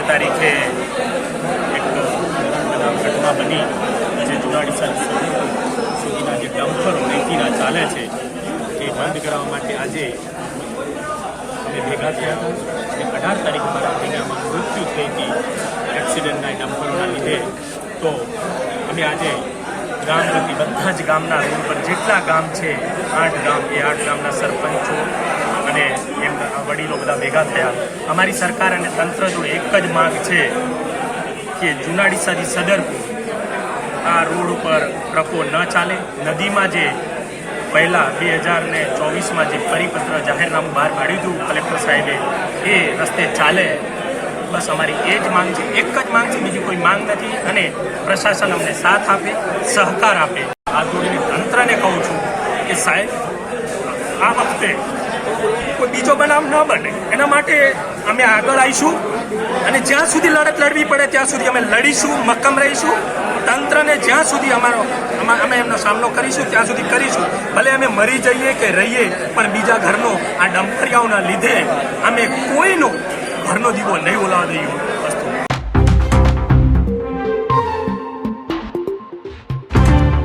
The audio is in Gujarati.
અઢાર તારીખે એક ઘટના બની. જે જુનાડીસા સુધીના જે ડમ્પરો રેતીના ચાલે છે એ બંધ કરાવવા માટે આજે અમે ભેગા થયા હતા. અને અઢાર તારીખ મારા ભેગામાં મૃત્યુ થઈ હતી એક્સિડન્ટના ડમ્પરોના લીધે. તો અમે આજે ગામ પ્રતિ બધા જ ગામના રોડ પર જેટલા ગામ છે, આઠ ગામ, એ આઠ ગામના સરપંચો વડીલો બધા ભેગા થયા. અમારી સરકાર અને તંત્ર જો એક જ માંગ છે કે જુનાડીસાથી સદરપુર આ રોડ ઉપર ટ્રકો ન ચાલે. નદીમાં જે પહેલાં બે હજાર ને ચોવીસમાં જે પરિપત્ર જાહેરનામું બહાર પાડ્યું હતું કલેક્ટર સાહેબે, એ રસ્તે ચાલે. બસ અમારી એ જ માંગ છે. એક જ માંગ છે, બીજી કોઈ માંગ નથી અને પ્રશાસન અમને સાથ આપે, સહકાર આપે. આ જોડીને તંત્રને કહું છું કે સાહેબ આ વખતે કોઈ બીજો બનાવ ન બને. એના માટે અમે આગળ આવીશું અને જ્યાં સુધી લડત લડવી પડે ત્યાં સુધી અમે લડીશું, મક્કમ રહીશું. તંત્રને જ્યાં સુધી અમારો અમે એમનો સામનો કરીશું, ત્યાં સુધી કરીશું. ભલે અમે મરી જઈએ કે રહીએ, પણ બીજા ઘરનો આ ડંફરિયાઓના લીધે અમે કોઈનો ઘરનો દીવો નહીં ઓલાવા દઈએ.